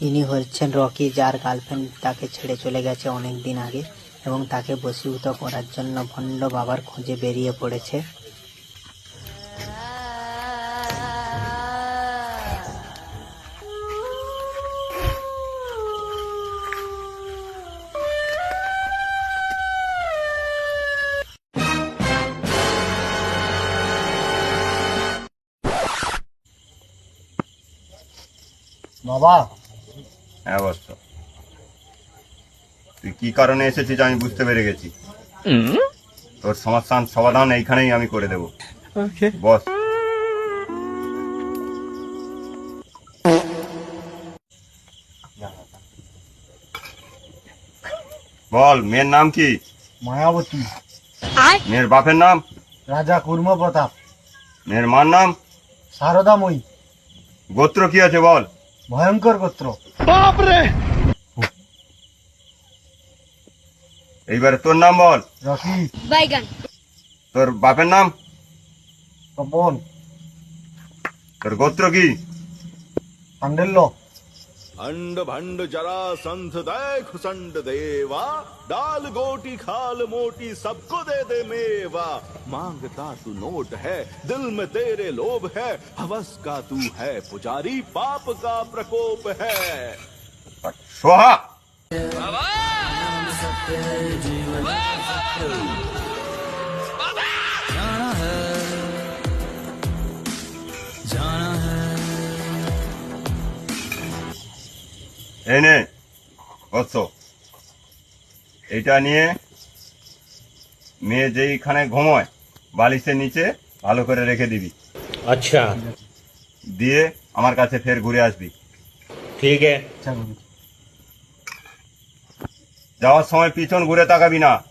ইনি হচ্ছেন রকি, যার গার্লফ্রেন্ড তাকে ছেড়ে চলে গেছে অনেক দিন আগে এবং তাকে বশীভূত করার জন্য ভণ্ড বাবার খোঁজে বেরিয়ে পড়েছে। বাবা হ্যাঁ বৎস তুই কি কারণে এসেছিস আমি বুঝতে পেরে গেছি। তোর সমস্যার সমাধান এইখানেই আমি করে দেব। বস। বল মেয়ের নাম কি? মায়াবতী। মেয়ের বাপের নাম? রাজা কুর্ম প্রতাপ। মেয়ের মার নাম? শারদাময়ী গোত্র কি আছে বল? ভয়ঙ্কর গোত্র। এইবারে তোর নাম বল। রকি বাইগান। তোর বাপের নাম? তপন। তোর গোত্র কি? পাণ্ডেল্য अंड भंड जरा संत देख संड देवा डाल गोटी खाल मोटी सबको दे दे मेवा। माँगता तू नोट है दिल में तेरे लोभ है हवस का तू है पुजारी पाप का प्रकोप है। এনে বস এটা নিয়ে মেয়ে যেইখানে ঘুমোয় বালিশের নিচে ভালো করে রেখে দিবি। আচ্ছা। দিয়ে আমার কাছে ফের ঘুরে আসবি। ঠিক আছে। যাওয়ার সময় পিছন ঘুরে তাকাবি না।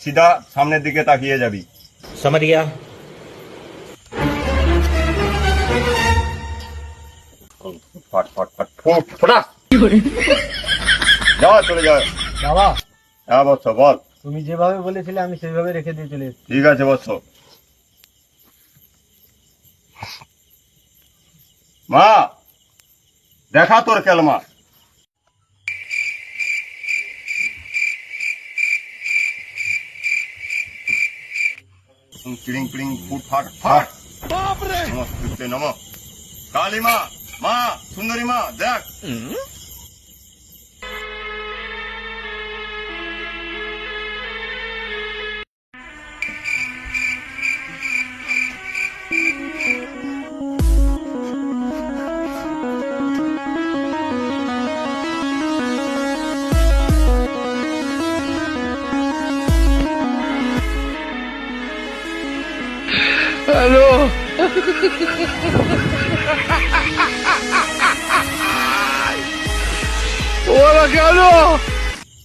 সিধা সামনের দিকে তাকিয়ে যাবি। সামারিয়া। ফট ফট ফট ফুট ফোটা যাও চলে যাও। বাবা হ্যাঁ বৎস বল তুমি যেভাবে বলেছিলে আমি সেইভাবে রেখে দিয়ে চলে ঠিক আছে বৎস মা দেখা তোর কেলমা। পিড়িং পিড়িং ফুট ফাট ফাট। নমস্তে নম কালী মা মা সুন্দরী মা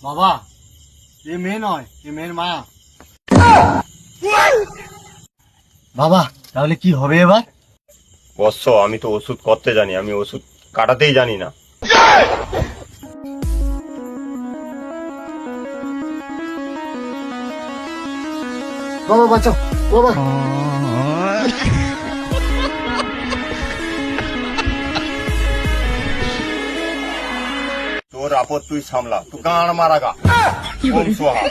বাবা এ মেয়ে নয় এ মেয়ের মায়া। বাবা তাহলে কি হবে এবার? বৎস আমি তো ওষুধ করতে জানি আমি ওষুধ কাটাতেই জানি না। বাবা বাঁচাও বাবা। তোর আপদ তুই সামলা। তুই কান মারাগা। সোহা